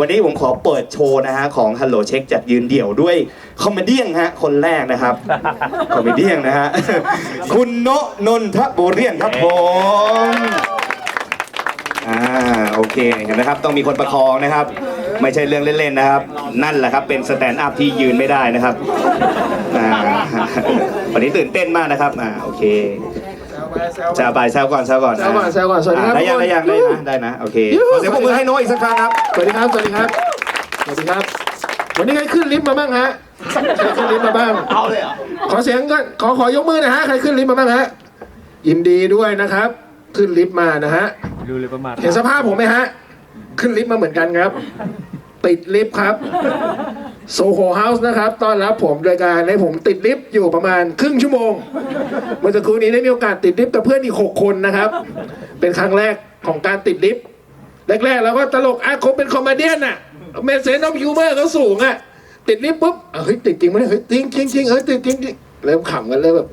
วันนี้ผมขอเปิดโชว์นะฮะของฮัลโหลเช็คจากยืนเดี่ยวด้วยคอมเมเดี้ฮะคนแรกนะครับ คอมเมเดี้นะฮะ คุณโนะนนทบุเรียนครับผมอ่าโอเคเห็นไหมครับต้องมีคนประคองนะครับ ไม่ใช่เรื่องเล่นๆนะครับ นั่นแหละครับเป็นสแตนด์อัพที่ยืนไม่ได้นะครับอ่าวันนี้ตื่นเต้นมากนะครับอ่าโอเค จะบายแซวก่อนแซวก่อนแซวก่อนแซวก่อนสวัสดีครับอ่าได้ยังทุกคนได้ยังได้นะได้นะโอเคขอเสียงปรบมือให้โน้ตอีกสักครั้งครับสวัสดีครับสวัสดีครับสวัสดีครับ วันนี้ใครขึ้นลิฟต์มาบ้างฮะใครขึ้นลิฟต์มาบ้างเอาเลยเหรอขอเสียงกันขอขอยกมือหนะฮะใครขึ้นลิฟต์มาบ้างฮะยินดีด้วยนะครับ ขึ้นลิฟต์มานะฮะดูเลยประมาทเห็นสภาพผมไหมฮะ ขึ้นลิฟต์มาเหมือนกันครับ ติดลิฟต์ครับ โซโหเฮาส์นะครับต้อนรับผมโดยการให้ผมติดลิฟต์อยู่ประมาณครึ่งชั่วโมง เมื่อสักครู่นี้ได้มีโอกาสติดลิฟต์กับเพื่อนอีกหกคนนะครับ เป็นครั้งแรกของการติดลิฟต์แรกๆเราก็ตลกอะคงเป็นคอมเมเดี้น่ะเมสเซนต์ออฟฮิวเมอร์เขาสูงอะติดลิฟต์ปุ๊บเฮ้ยติดจริงไหมเนี่ยเฮ้ยจริงจริงจริงเฮ้ยติดจริงจริงเริ่มขำกันเลยแบบ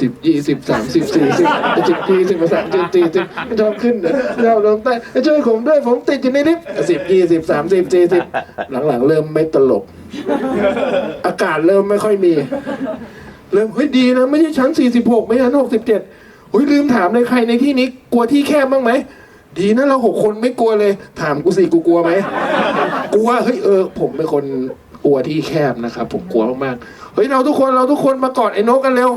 สิบยี่สิบสามสิบสี่สิบสิบยี่สิบสามสิบสี่สิบชอบขึ้นเราลงใต้ช่วยผมด้วยผมติดอยู่ในลิฟต์สิบยี่สิบสามสิบสี่สิบหลังๆ เริ่มไม่ตลก อากาศเริ่มไม่ค่อยมี เริ่มเฮ้ยดีนะ ไม่ใช่ชั้นสี่สิบหกไม่ใช่ชั้นหกสิบเจ็ดเฮ้ยลืมถามเลยใครในที่นี้กลัวที่แคบบ้างไหมดีนะเราหกคนไม่กลัวเลย ถามกูสิกูกลัวไหมกลัวเฮ้ยเออ ผมเป็นคนกลัวที่แคบนะครับผมกลัวมากๆ เฮ้ยเราทุกคนเราทุกคนมากอดไอ้นกกันเร็ว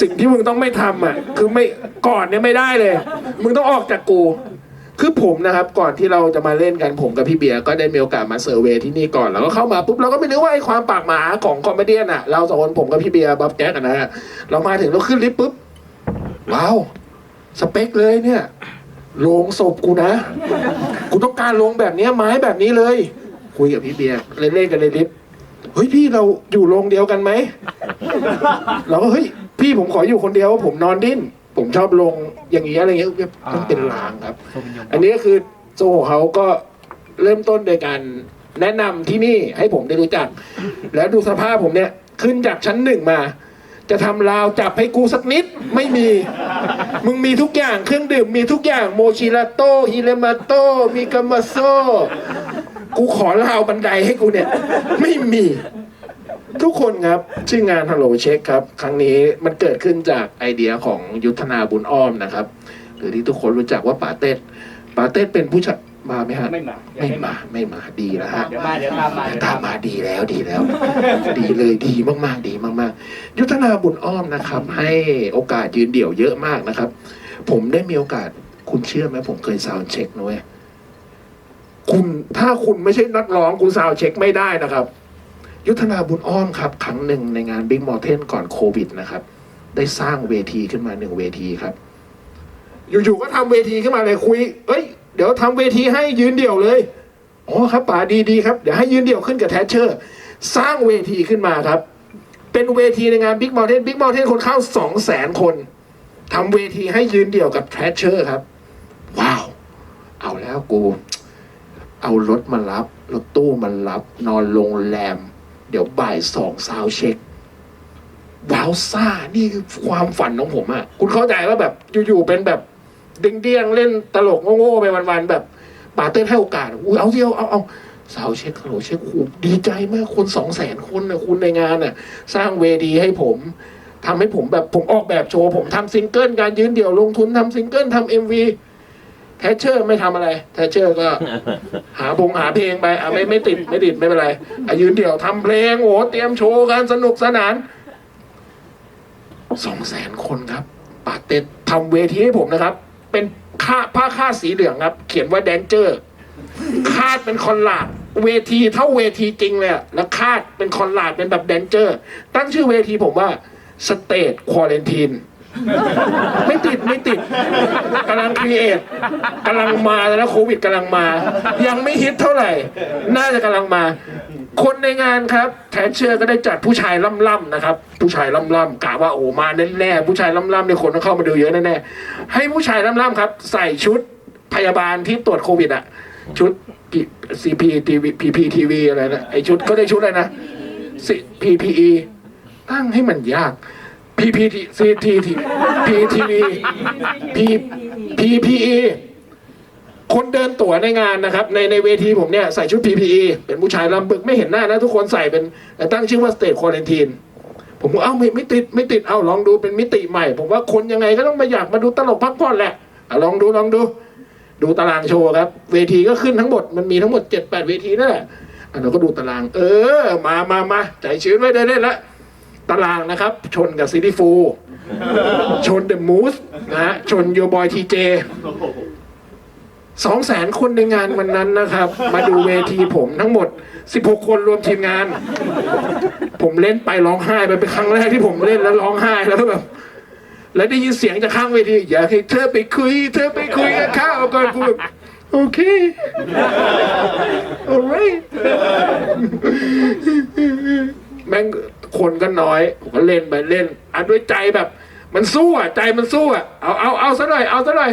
สิ่งที่มึงต้องไม่ทำอะ คือไม่กอดเนี่ยไม่ได้เลย มึงต้องออกจากกู คือผมนะครับ ก่อนที่เราจะมาเล่นกันผมกับพี่เบียร์ก็ได้มีโอกาสมาเซอร์เวย์ที่นี่ก่อนแล้วก็เข้ามาปุ๊บเราก็ไม่นึกว่าไอ้ความปากหมาของคอมเมเดี้อะ เราสองคนผมกับพี่เบียร์บ๊อบแจ๊กนะฮะเรามาถึงเราขึ้นลิฟต์ปุ๊บว้าวสเปคเลยเนี่ยโรงศพกูนะ กูต้องการโรงแบบเนี้ยไม้แบบนี้เลย คุยกับพี่เบียร์เล่นๆกันในลิฟต์ เฮ้ยพี่เราอยู่โรงเดียวกันไหม เราก็เฮ้ยพี่ผมขออยู่คนเดียวผมนอนดิ้น ผมชอบลงอย่างนี้อะไรเงี้ยมันเป็นลางครับ อันนี้ก็คือโซโหเขาก็เริ่มต้นโดยการแนะนำที่นี่ให้ผมได้รู้จัก แล้วดูสภาพผมเนี่ยขึ้นจากชั้นหนึ่งมา จะทำราวจับให้กูสักนิดไม่มี มึงมีทุกอย่างเครื่องดื่มมีทุกอย่างโมชิลาโต้ฮิเลมาโต้มีกามาโซ กูขอราวบันไดให้กูเนี่ย ไม่มี ทุกคนครับชื่องาน Hello Check ครับ ครั้งนี้มันเกิดขึ้นจากไอเดียของยุทธนาบุญอ้อมนะครับ หรือที่ทุกคนรู้จักว่าปาเต้ปาเต้เป็นผู้ชายมาไหมฮะไม่มาไม่มาไม่มาดีแล้วฮะเดี๋ยวมาเดี๋ยวตามมาตามมาดีแล้วดีแล้ว ดีเลยดีมากๆ ดีมากๆ ยุทธนาบุญอ้อมนะครับ ให้โอกาสยืนเดี่ยวเยอะมากนะครับ ผมได้มีโอกาสคุณเชื่อไหมผมเคยซาวด์เช็คนะเว้ย คุณถ้าคุณไม่ใช่นักร้องคุณซาวเช็คไม่ได้นะครับ ยุทธนาบุญอ้อมครับครั้งหนึ่งในงานบิ๊กมอเทนก่อนโควิดนะครับ ได้สร้างเวทีขึ้นมาหนึ่งเวทีครับ อยู่ๆก็ทำเวทีขึ้นมาเลยคุย เอ้ย เดี๋ยวทำเวทีให้ยืนเดี่ยวเลยอ๋อครับป๋าดีดีครับ เดี๋ยวให้ยืนเดี่ยวขึ้นกับแทชเชอร์ สร้างเวทีขึ้นมาครับ เป็นเวทีในงานบิ๊กมอเทนบิ๊กมอเทนคนเข้าสองแสนคนทำเวทีให้ยืนเดี่ยวกับแทชเชอร์ครับ ว้าว เอาแล้วกู เอารถมารับ รถตู้มารับ นอนโรงแรม เดี๋ยวบ่ายสองซาวเช็คว้าวซ่า นี่คือความฝันของผมอะคุณเข้าใจว่าแบบอยู่ๆเป็นแบบเดี้ยงๆเล่นตลกโง่ๆไปวันๆแบบปาเต้นให้โอกาสอุ้ยเอาเดียวเอาเอาสาวเช็คฮัลโหลเช็คคูดีใจมากคนสองแสนคนนะคุณในงานน่ะ สร้างเวทีให้ผมทำให้ผมแบบผมออกแบบโชว์ ผมทำซิงเกิลการยืนเดี่ยวลงทุนทำซิงเกิลทำเอ็มวี ทชเชอร์ไม่ทำอะไร แทชเชอร์ก็ หาพงหาเพลงไปอะไม่ไม่ติดไม่ติดไม่เป็นไรอะยืนเดี่ยวทำเพลงโอ้เตรียมโชว์กันสนุกสนานสองแสนคนครับปาเต็ดทำเวทีให้ผมนะครับ เป็นค่าผ้าคาดสีเหลืองครับ เขียนว่าแดนเจอร์ คาดเป็นคอนลาดเวทีเท่าเวทีจริงเลยอะแล้วคาดเป็นคอนลาดเป็นแบบแดนเจอร์ ตั้งชื่อเวทีผมว่าสเตทควอเลนทีน ไม่ติดไม่ติดกำลังครีเอทกำลังมาแล้วโควิดกำลังมา ยังไม่ฮิตเท่าไหร่ น่าจะกำลังมา คนในงานครับแทนเชื่อก็ได้จัดผู้ชายล่ำๆนะครับ ผู้ชายล่ำๆกะว่าโอ้มาแน่ๆผู้ชายล่ำๆเนี่ยคนต้องเข้ามาดูเยอะแน่ๆให้ผู้ชายล่ำๆครับ ใส่ชุดพยาบาลที่ตรวจโควิดอะชุด CPTV PPTV อะไรนะไอชุดก็ได้ชุดอะไรนะ PPE ตั้งให้มันยาก PPT CTT PTV P PPE คนเดินตั๋วในงานนะครับ ในในเวทีผมเนี่ยใส่ชุด PPE เป็นผู้ชายลำบึกไม่เห็นหน้านะ ทุกคนใส่เป็นแต่ตั้งชื่อว่า State Quarantine ผมก็เอ้าไม่ไม่ติดไม่ติดเอ้าลองดูเป็นมิติใหม่ ผมว่าคนยังไงก็ต้องมาอยากมาดูตลกพักผ่อนแหละอะลองดูลองดู ดูตารางโชว์ครับ เวทีก็ขึ้นทั้งหมดมันมีทั้งหมดเจ็ดแปดเวทีนั่นแหละอะเราก็ดูตาราง เออ มามามาใจชื้นไว้ได้เล่นละ ตารางนะครับ ชนกับซิตี้ฟูชนเดอะมูสนะฮะชนโยบอยทีเจสองแสนคนในงานวันนั้นนะครับ มาดูเวทีผมทั้งหมด 16 คนรวมทีมงาน ผมเล่นไปร้องไห้ไปเป็นครั้งแรกที่ผมเล่นแล้วร้องไห้แล้วแบบแล้วได้ยินเสียงจากข้างเวทีอยากให้เธอไปคุย เธอไปคุยกับข้าวก่อนกูแบบโอเค alright แม่ง คนก็น้อยผมก็เล่นไปเล่นอันด้วยใจแบบ มันสู้อะใจมันสู้อะเอาเอาเอาซะหน่อยเอาซะหน่อย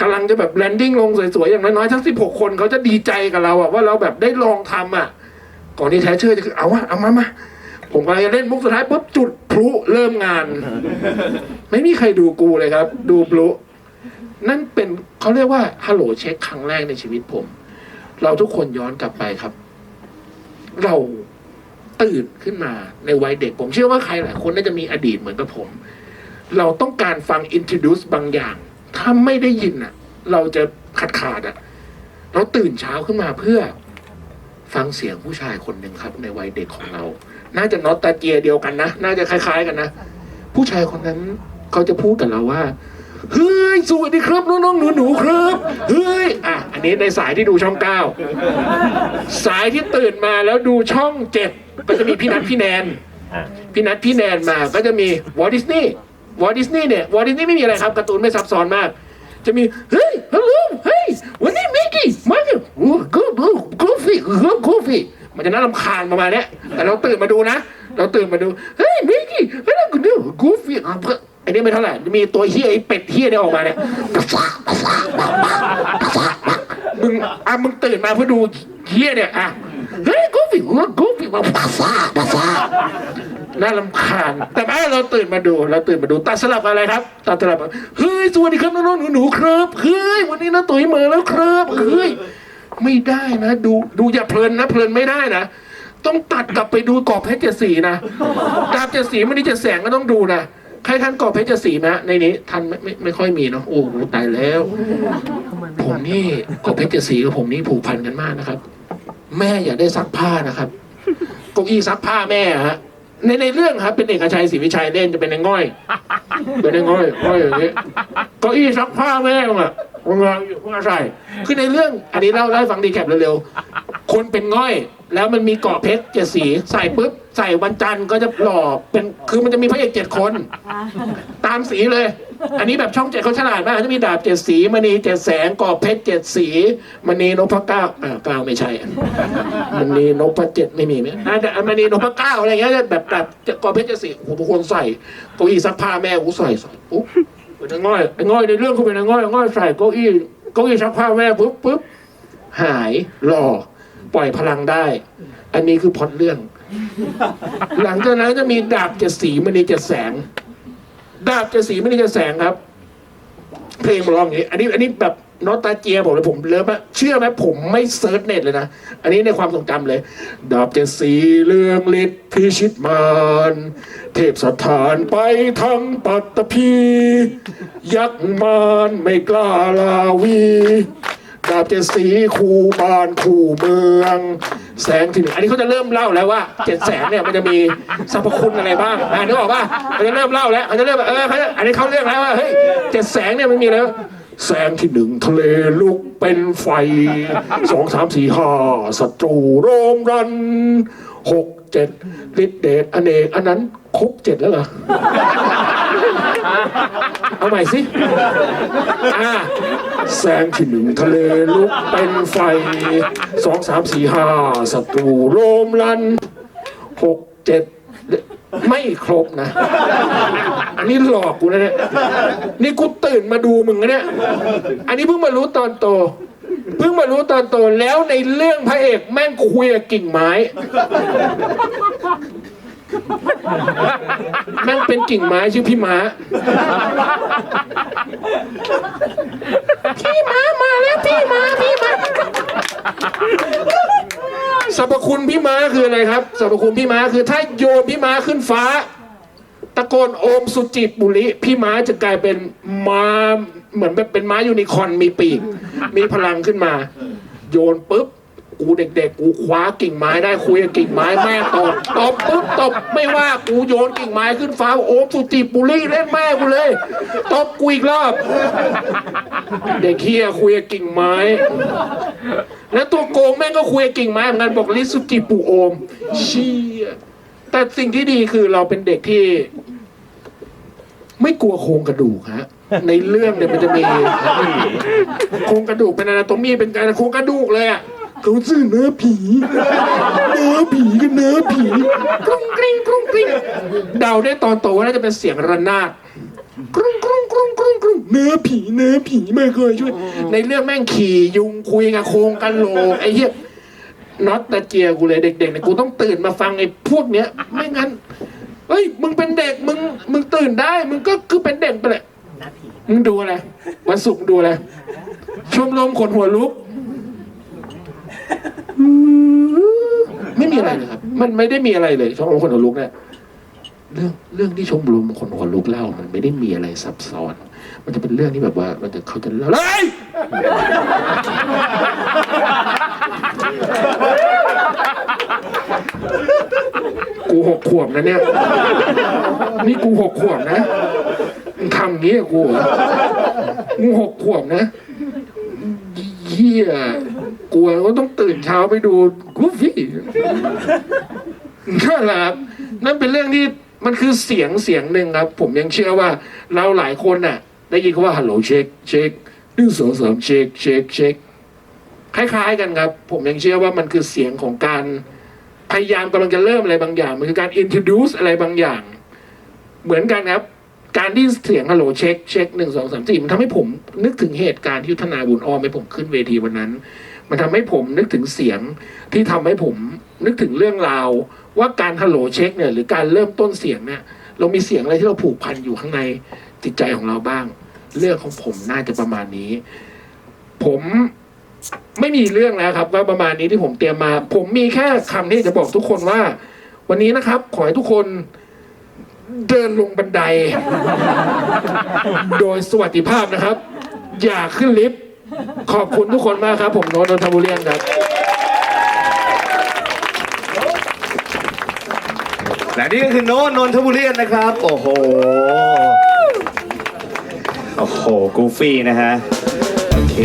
กำลังจะแบบแลนดิ้งลงสวยๆอย่างน้อยๆทั้งสิบหกคนเขาจะดีใจกับเราอะว่าเราแบบได้ลองทำอะ ก่อนที่แท้เชื่อจะคือเอาวะเอามามาผมกำลังจะเล่นมุกสุดท้ายปุ๊บจุดพลุเริ่มงาน ไม่มีใครดูกูเลยครับ ดูพลุนั่นเป็นเขาเรียกว่าฮัลโหลเช็คครั้งแรกในชีวิตผม เราทุกคนย้อนกลับไปครับ เรา ตื่นขึ้นมาในวัยเด็กผมเชื่อว่าใครหลายคนน่าจะมีอดีตเหมือนกับผม เราต้องการฟัง introduce บางอย่าง ถ้าไม่ได้ยินอะ เราจะขาดขาดอะ เราตื่นเช้าขึ้นมาเพื่อฟังเสียงผู้ชายคนหนึ่งครับ ในวัยเด็กของเรา น่าจะนอตตาเจียเดียวกันนะ น่าจะคล้าย ๆ กันนะ ผู้ชายคนนั้นเขาจะพูดกับเราว่า เฮ้ย สวัสดีครับน้องๆหนูๆครับ เฮ้ย อะ อันนี้ในสายที่ดูช่องเก้า สายที่ตื่นมาแล้วดูช่องเจ็ด ก็จะมีพี่นัทพี่แนนพี่นัทพี่แนนมาก็จะมีวอลดิสนีย์วอลดิสนีย์เนี่ยวอลดิสนีย์ไม่มีอะไรครับการ์ตูนไม่ซับซ้อนมาก จะมีเฮ้ยฮัลโหลเฮ้ยวันนี้มิกกี้มาเกโอ้กูกูกูฟี่กูกูฟี่มันจะน่ารำคาญประมาณเนี้ยแต่เราตื่นมาดูนะ เราตื่นมาดูเฮ้ยมิกกี้เฮ้ยกูดูกูฟี่อันนี้ไม่เท่าไหร่มีตัวเฮียไอ้เป็ดเฮียเนี่ยออกมาเนี่ยกระซ่ากระซ่ากระซ่ากระซ่ามึงอะมึงตื่นมาเพื่อดูเฮียเนี่ยอะ เฮ้ยกูฟี่กูฟี่มาซ่ากระซ่าน่ารำคาญแต่แม่เราตื่นมาดู เราตื่นมาดูตัดสลับอะไรครับตัดสลับเฮ้ยสวัสดีครับน้องๆหนูๆครับเฮ้ยวันนี้น้าตุ๋ยมาแล้วครับเฮ้ยไม่ได้นะ ดูดูอย่าเพลินนะ เพลินไม่ได้นะต้องตัดกลับไปดูกรอบเพชรเจสีนะกราบเจสีไม่ได้เจ็ดแสงก็ต้องดูนะใครทันกรอบเพชรเจสีไหมในนี้ทันไม่ไม่ไม่ค่อยมีเนาะโอ้โหตายแล้ว ผมนี่กรอบเพชรเจสีกับผมนี่ผูกพันกันมากนะครับ แม่อยากได้ซักผ้านะครับเก้าอี้ซักผ้าแม่อะฮะในในเรื่องครับ เป็นเอกชัยศรีวิชัยเล่นจะเป็นในง่อย เป็นในง่อยง่อยอย่างนี้เก้าอี้ซักผ้าแม่งอะวางวางอยู่วางใส่คือในเรื่อง อันนี้เล่าเล่าให้ฟังดีแคปเร็วๆคนเป็นง่อย แล้วมันมีเกาะเพชรเจ็ดสี ใส่ปุ๊บใส่วันจันทร์ก็จะหล่อเป็นคือมันจะมีพระเอกเจ็ดคน ตามสีเลย อันนี้แบบช่องเจ็ดเขาฉลาดมากจะมีดาบเจ็ดสีมณีเจ็ดแสงกอบเพชรเจ็ดสีมณีนพเก้าอ่าเก้าไม่ใช่มณีนพเจ็ดไม่มีไหมน่าจะมณีนพเก้าอะไรเงี้ยแบบแบบกอบเพชรเจ็ดสีโอ้โหทุกคนใส่เก้าอี้ซักผ้าแม่กูใส่ใส่ปุ๊บเป็นไอ้ง่อยไอ้ง่อยในเรื่องเขาเป็นไอ้ง่อยไอ้ง่อยใส่เก้าอี้เก้าอี้ซักผ้าแม่ปุ๊บปุ๊บหายหล่อปล่อยพลังได้ อันนี้คือพอดเรื่อง หลังจากนั้นจะมีดาบเจ็ดสีมณีเจ็ดแสง ดาบเจะสีไม่ได้จะแสงครับ เพลงร้องอย่างนี้ อันนี้อันนี้แบบนอตตาเจียผมเลยผมเลิฟมากเชื่อไหมผมไม่เซิร์ชเน็ตเลยนะ อันนี้ในความทรงจำเลย ดาบเจะสีเรื่องฤทธิ์พิชิตมารเทพสถานไปทั้งปัตตภียักษ์มารไม่กล้าลาวี ดาบเจ็ดสีคู่บ้านคู่เมือง แสงที่หนึ่งอันนี้เขาจะเริ่มเล่าแล้วว่าเจ็ดแสงเนี่ยมันจะมีสรรพคุณอะไรบ้างอ่านึกออกป่ะเขาจะเริ่มเล่าแล้วเขาจะเริ่มเออเขาจะอันนี้เขาเรื่องแล้วว่าเฮ้ยเจ็ดแสงเนี่ยมันมีแล้วแสงที่หนึ่งทะเลลุกเป็นไฟสองสามสี่ห้าศัตรูโรมรันหกเจ็ดฤทธิเดชอเนกอันนั้นครบเจ็ดแล้วเหรอ เอาใหม่สิอ่าแสงที่หนึ่งทะเลลุกเป็นไฟสองสามสี่ห้าศัตรูโรมลันหกเจ็ดไม่ครบนะ อันนี้หลอกกูนะเนี่ย นี่กูตื่นมาดูมึงนะเนี่ย อันนี้เพิ่งมารู้ตอนโต เพิ่งมารู้ตอนโตแล้วในเรื่องพระเอกแม่งคุยกับกิ่งไม้ แม่งเป็นกิ่งไม้ชื่อพี่ม้า พี่ม้ามาแล้วพี่ม้าพี่ม้าสรรพคุณพี่ม้าคืออะไรครับสรรพคุณพี่ม้าคือถ้าโยนพี่ม้าขึ้นฟ้า ตะโกนโอมสุจิตบุริพี่ม้าจะกลายเป็นม้าเหมือนแบบเป็นม้ายูนิคอร์นมีปีกมีพลังขึ้นมา โยนปุ๊บ กูเด็กๆ กูคว้ากิ่งไม้ได้คุยกับกิ่งไม้แม่ตบตบปุ๊บตบไม่ว่ากูโยนกิ่งไม้ขึ้นฟ้าโอมสุจิตบุริเล่นแม่กูเลยตบกูอีกรอบ เด็กเฮียคุยกับกิ่งไม้ แล้วตัวโกงแม่งก็คุยกับกิ่งไม้เหมือนกันบอกลิสุจิปูโอมเชี่ยแต่สิ่งที่ดีคือเราเป็นเด็กที่ ไม่กลัวโครงกระดูกฮะในเรื่องเนี่ยมันจะมีโครงกระดูกเป็นอนาโตมีเป็นการโครงกระดูกเลยอะ เขาซื้อเนื้อผี เนื้อผีกับเนื้อผีกรุงกริ้งกรุงกริ้งเดาได้ตอนโตว่าน่าจะเป็นเสียงระนาดกรุงกรุงกรุงกรุงกรุงเนื้อผีเนื้อผีไม่เคยช่วย ในเรื่องแม่งขี่ยุงคุยกับโครงกันโหลกไอ้เหี้ยน็อตตะเจียกูเลยเด็กๆเนี่ยกูต้องตื่นมาฟังไอ้พวกเนี้ย ไม่งั้นเฮ้ยมึงเป็นเด็กมึงมึงตื่นได้ มึงก็คือเป็นเด็กไปแหละมึงดูอะไรวันศุกร์มึงดูอะไรชมรมขนหัวลุก ไม่มีอะไรเลยครับ มันไม่ได้มีอะไรเลยชมรมขนหัวลุกเนี่ยเรื่องเรื่องที่ชมรมคนหัวลุกเล่า มันไม่ได้มีอะไรซับซ้อน มันจะเป็นเรื่องที่แบบว่ามันจะเขาจะเล่าเฮ้ยกูหกขวบนะเนี่ย นี่กูหกขวบนะมึงทำงี้กับกูหรอมึงหกขวบนะเฮียกลัวว่าต้อง เช้าไปดูกูฟี่นั่นแหละครับนั่นเป็นเรื่องที่มันคือเสียงเสียงหนึ่งครับ ผมยังเชื่อว่าเราหลายคนน่ะ ได้ยินคำว่าฮัลโหลเช็คเช็คหนึ่งสองสามเช็คเช็คเช็คคล้ายๆกันครับ ผมยังเชื่อว่ามันคือเสียงของการพยายามกำลังจะเริ่มอะไรบางอย่าง มันคือการ introduce อะไรบางอย่าง เหมือนกันครับ การที่เสียงฮัลโหลเช็คเช็คหนึ่งสองสามสี่มันทำให้ผมนึกถึงเหตุการณ์ที่ทธนาบุญอ้อมให้ผมขึ้นเวทีวันนั้น มันทำให้ผมนึกถึงเสียงที่ทำให้ผมนึกถึงเรื่องราว ว่าการฮัลโหลเช็คเนี่ยหรือการเริ่มต้นเสียงเนี่ยเรามีเสียงอะไรที่เราผูกพันอยู่ข้างในจิตใจของเราบ้าง เรื่องของผมน่าจะประมาณนี้ ผมไม่มีเรื่องแล้วครับว่าประมาณนี้ที่ผมเตรียมมา ผมมีแค่คำที่จะบอกทุกคนว่า วันนี้นะครับ ขอให้ทุกคนเดินลงบันได โดยสวัสดิภาพนะครับ อย่าขึ้นลิฟต์ ขอบคุณทุกคนมากครับ ผมโนนนทบุรีครับ และนี่ก็คือโน้ตนนทบุรีนะครับ โอ้โห โอ้โห กูฟี่นะฮะ โอเค